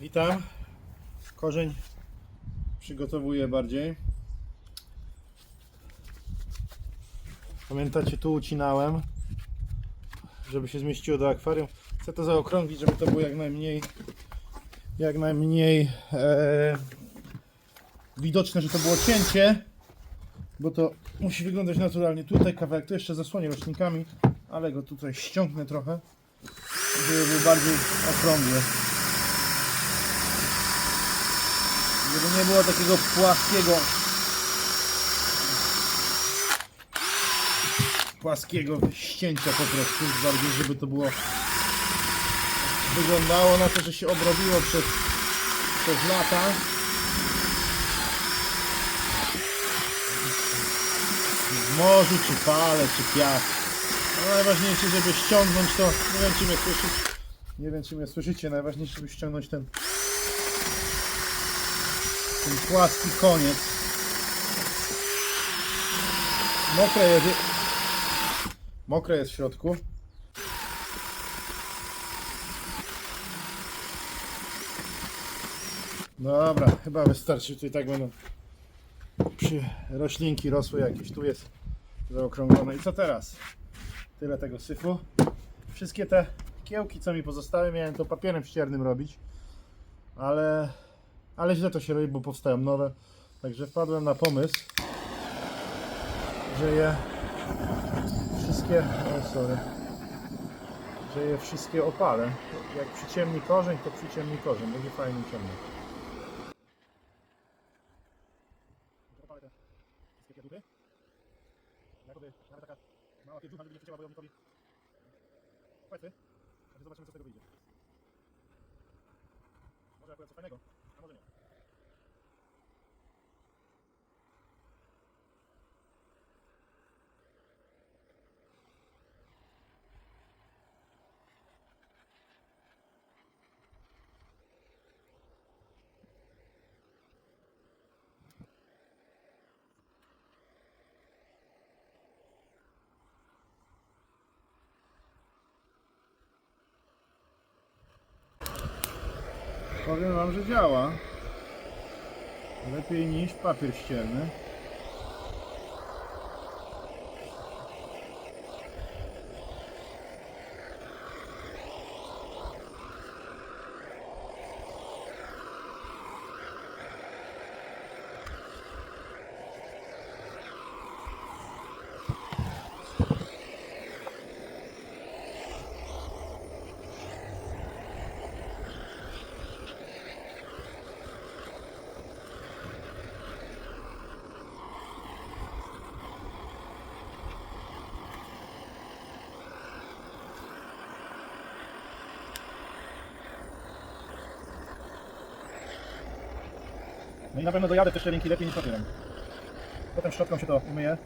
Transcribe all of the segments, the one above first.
witam. Korzeń przygotowuję bardziej. Pamiętacie, tu ucinałem, żeby się zmieściło do akwarium. Chcę to zaokrąglić, żeby to było jak najmniej jak najmniej e, widoczne, że to było cięcie, bo to musi wyglądać naturalnie. Tutaj kawałek, to jeszcze zasłonię roślinkami, ale go tutaj ściągnę trochę, żeby był bardziej okrągły. Żeby nie było takiego płaskiego płaskiego ścięcia po prostu, bardziej żeby to było wyglądało na to, że się obrobiło przez, przez lata. W morzu, czy fale, czy piach. No najważniejsze, żeby ściągnąć to, nie wiem czy mnie słyszycie, nie wiem czy mnie słyszycie, najważniejsze, żeby ściągnąć ten płaski koniec. Mokre jest, mokre jest w środku. Dobra, chyba wystarczy. Tutaj tak będą przy roślinki rosły jakieś. Tu jest zaokrąglone. I co teraz? Tyle tego syfu. Wszystkie te kiełki, co mi pozostały, miałem to papierem ściernym robić. Ale, ale źle to się robi, bo powstają nowe. Także wpadłem na pomysł, że je wszystkie. O, sorry. Że je wszystkie opalę. Jak przyciemni korzeń, to przyciemni korzeń. Będzie fajnie ciemno. Jakoby nawet taka mała nie przecięła wojownicowi płetwy. Także zobaczymy co z tego wyjdzie. Może akurat coś fajnego, a może nie. Powiem wam, że działa. Lepiej niż papier ścierny. No i na pewno dojadę te szczelinki lepiej niż papierem. Potem szczotką się to umyje.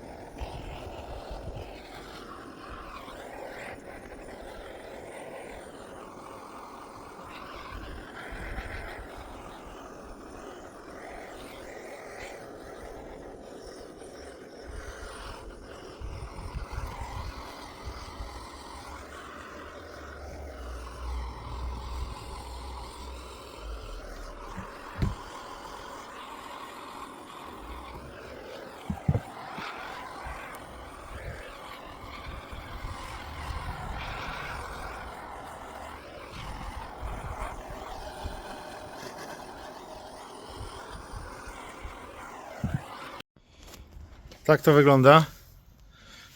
Tak to wygląda.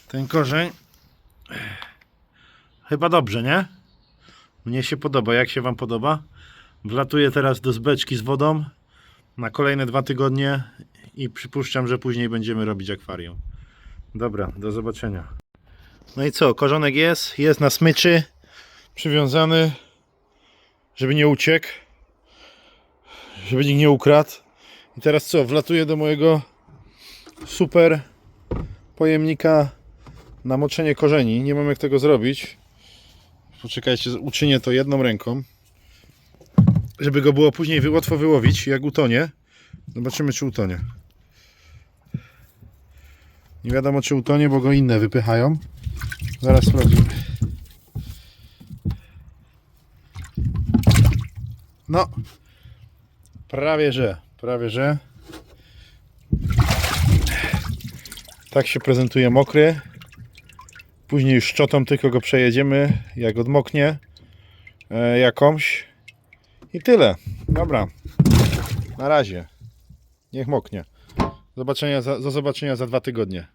Ten korzeń. Chyba dobrze, nie? Mnie się podoba. Jak się Wam podoba? Wlatuję teraz do zbeczki z wodą na kolejne dwa tygodnie i przypuszczam, że później będziemy robić akwarium. Dobra, do zobaczenia. No i co? Korzonek jest, jest na smyczy, przywiązany, żeby nie uciekł, żeby nikt nie ukradł. I teraz co? Wlatuję do mojego super pojemnika na moczenie korzeni. Nie mam jak tego zrobić. Poczekajcie, uczynię to jedną ręką, żeby go było później łatwo wyłowić, jak utonie. Zobaczymy, czy utonie. Nie wiadomo, czy utonie, bo go inne wypychają. Zaraz sprawdzimy. No, Prawie że, prawie że. Tak się prezentuje mokry. Później szczotą tylko go przejedziemy, jak odmoknie e, jakąś. I tyle. Dobra. Na razie. Niech moknie. Zobaczenia za, do zobaczenia za dwa tygodnie.